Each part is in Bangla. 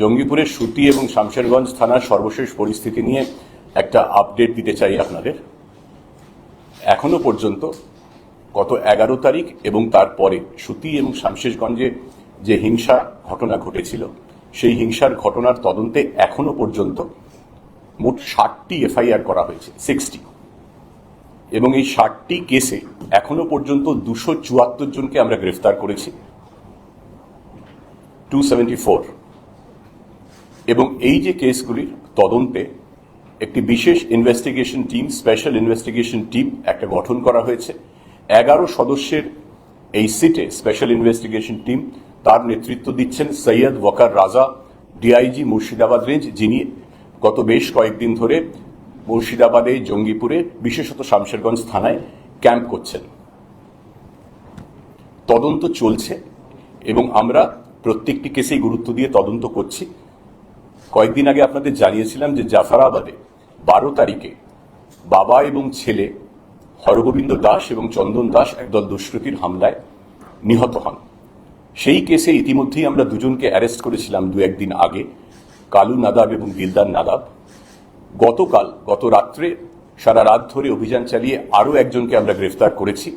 জঙ্গিপুরের সুতি এবং শামশেরগঞ্জ থানার সর্বশেষ পরিস্থিতি নিয়ে একটা আপডেট দিতে চাই আপনাদের। এখনও পর্যন্ত গত এগারো তারিখ এবং তারপরে সুতি এবং শামশেরগঞ্জে যে হিংসা ঘটনা ঘটেছিল, সেই হিংসার ঘটনার তদন্তে এখনও পর্যন্ত মোট ষাটটি এফআইআর করা হয়েছে সিক্সটি এবং এই ষাটটি কেসে এখনও পর্যন্ত দুশো চুয়াত্তর জনকে আমরা গ্রেফতার করেছি। টু সেভেন্টি ফোর এবং এই যে কেসগুলির তদন্তে একটি বিশেষ investigation team special investigation team একটা গঠন করা হয়েছে। এগারো সদস্যের এই সিটে স্পেশাল ইনভেস্টিগেশন টিম তার নেতৃত্ব দিচ্ছেন সৈয়দ ওয়াকার রাজা ডিআইজি মুর্শিদাবাদ রেঞ্জ যিনি গত বেশ কয়েকদিন ধরে মুর্শিদাবাদে, জঙ্গিপুরে, বিশেষত শামশেরগঞ্জ থানায় ক্যাম্প করছেন। তদন্ত চলছে এবং আমরা প্রত্যেকটি কেসেই গুরুত্ব দিয়ে তদন্ত করছি। কয়েকদিন আগে আপনাদের জানিয়েছিলাম যে জাফরাবাদে বারো তারিখে বাবা এবং ছেলে হরগোবিন্দ দাস এবং চন্দন দাস একদল দুষ্কৃতীর হামলায় নিহত হন। সেই কেসে ইতিমধ্যেই আমরা দুজনকে অ্যারেস্ট করেছিলাম দু একদিন আগে, কালু নাদাব এবং দিলদার নাদাব। গতকাল, গত রাত্রে সারা রাত ধরে অভিযান চালিয়ে আরও একজনকে আমরা গ্রেফতার করেছি।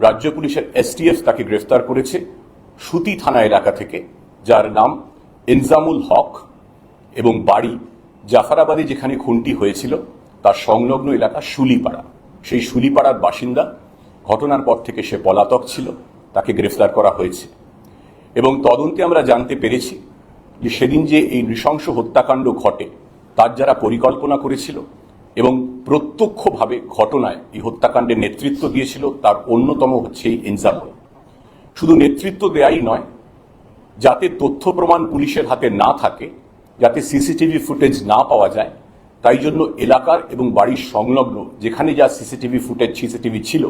রাজ্য পুলিশের এসটিএফ তাকে গ্রেফতার করেছে সুতি থানা এলাকা থেকে, যার নাম ইনজামুল হক। এবং বাড়ি, জাফরাবাদে যেখানে খুনটি হয়েছিল, তার সংলগ্ন এলাকা শুলিপাড়া। সেই শুলিপাড়ার বাসিন্দা, ঘটনার পর থেকে সে পলাতক ছিল, তাকে গ্রেফতার করা হয়েছে। এবং তদন্তে আমরা জানতে পেরেছি যে সেদিন যে এই নৃশংস হত্যাকাণ্ড ঘটে, তার যারা পরিকল্পনা করেছিল এবং প্রত্যক্ষভাবে ঘটনায় এই হত্যাকাণ্ডের নেতৃত্ব দিয়েছিল, তার অন্যতম হচ্ছে এই ইনজামুল শুধু নেতৃত্ব দেয়াই নয়, যাতে তথ্য প্রমাণ পুলিশের হাতে না থাকে যাতে সিসিটিভি ফুটেজ না পাওয়া যায়, তাই জন্য এলাকার এবং বাড়ির সংলগ্ন যেখানে যা সিসিটিভি ফুটেজ, সিসিটিভি ছিল,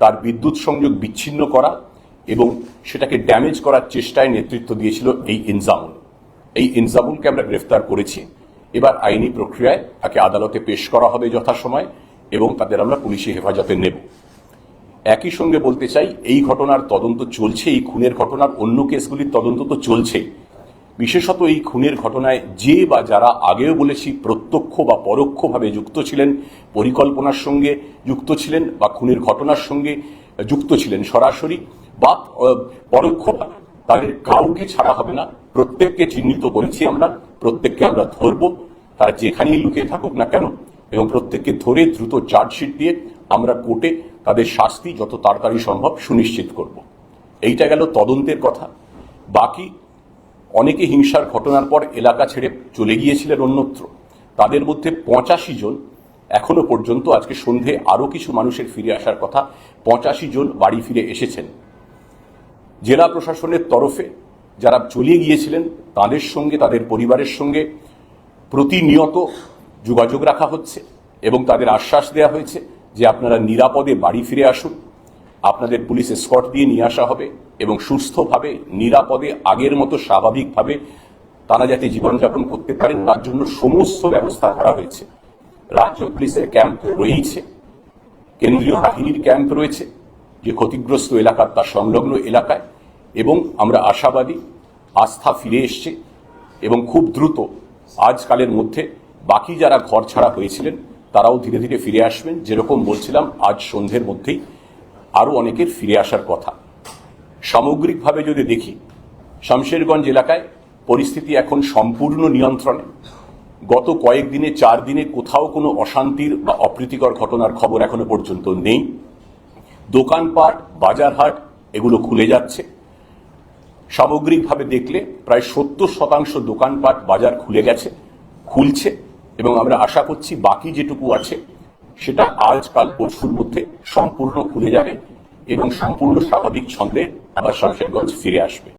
তার বিদ্যুৎ সংযোগ বিচ্ছিন্ন করা এবং সেটাকে ড্যামেজ করার চেষ্টায় নেতৃত্ব দিয়েছিল এই ইনজামুল। এই ইনজামুলকে আমরা গ্রেফতার করেছি। এবার আইনি প্রক্রিয়ায় তাকে আদালতে পেশ করা হবে যথাসময় এবং তাদের আমরা পুলিশি হেফাজতে নেব। একই সঙ্গে বলতে চাই, এই ঘটনার তদন্ত চলছে, এই খুনের ঘটনার অন্য কেসগুলির তদন্ত তো চলছেই বিশেষত এই খুনের ঘটনায় যে বা যারা আগেও বলেছি প্রত্যক্ষ বা পরোক্ষভাবে যুক্ত ছিলেন, পরিকল্পনার সঙ্গে যুক্ত ছিলেন বা খুনের ঘটনার সঙ্গে যুক্ত ছিলেন সরাসরি, বা পরোক্ষ তাদের কাউকে ছাড়া হবে না। প্রত্যেককে চিহ্নিত করেছি আমরা, প্রত্যেককে আমরা ধরবো। তারা যেখানেই লুকিয়ে থাকুক না কেন, এবং প্রত্যেককে ধরে দ্রুত চার্জশিট দিয়ে আমরা কোর্টে তাদের শাস্তি যত তাড়াতাড়ি সম্ভব সুনিশ্চিত করব। এইটা গেল তদন্তের কথা। বাকি অনেকে হিংসার ঘটনার পর এলাকা ছেড়ে চলে গিয়েছিলেন অন্যত্র। তাদের মধ্যে পঁচাশি জন এখনও পর্যন্ত আজকে সন্ধে আরও কিছু মানুষের ফিরে আসার কথা, পঁচাশি জন বাড়ি ফিরে এসেছেন। জেলা প্রশাসনের তরফে যারা চলে গিয়েছিলেন, তাদের সঙ্গে, তাদের পরিবারের সঙ্গে প্রতিনিয়ত যোগাযোগ রাখা হচ্ছে এবং তাদের আশ্বাস দেওয়া হয়েছে যে আপনারা নিরাপদে বাড়ি ফিরে আসুন। আপনাদের পুলিশ স্কট দিয়ে নিয়ে আসা হবে এবং সুস্থভাবে, নিরাপদে, আগের মতো স্বাভাবিকভাবে তারা যাতে জীবনযাপন করতে পারেন, তার জন্য সমস্ত ব্যবস্থা করা হয়েছে। রাজ্য পুলিশের ক্যাম্প রয়েছে। কেন্দ্রীয় বাহিনীর ক্যাম্প রয়েছে, যে ক্ষতিগ্রস্ত এলাকার তার সংলগ্ন এলাকায়। এবং আমরা আশাবাদী আস্থা ফিরে এসছে এবং খুব দ্রুত আজকালের মধ্যে বাকি যারা ঘর ছাড়া হয়েছিলেন, তারাও ধীরে ধীরে ফিরে আসবেন। যেরকম বলছিলাম, আজ সন্ধ্যের মধ্যেই আরও অনেকের ফিরে আসার কথা। সামগ্রিকভাবে যদি দেখি, শামশেরগঞ্জ এলাকায় পরিস্থিতি এখন সম্পূর্ণ নিয়ন্ত্রণে। গত কয়েকদিনে চার দিনে কোথাও কোনো অশান্তির বা অপ্রীতিকর ঘটনার খবর এখনও পর্যন্ত নেই। দোকানপাট, বাজারহাট, এগুলো খুলে যাচ্ছে। সামগ্রিকভাবে দেখলে প্রায় সত্তর শতাংশ দোকানপাট, বাজার খুলে গেছে, খুলছে এবং আমরা আশা করছি বাকি যেটুকু আছে সেটা আজকাল পরশুর মধ্যে সম্পূর্ণ খুলে যাবে এবং সম্পূর্ণ স্বাভাবিক ছন্দে আবার শামশেরগঞ্জ ফিরে আসবে।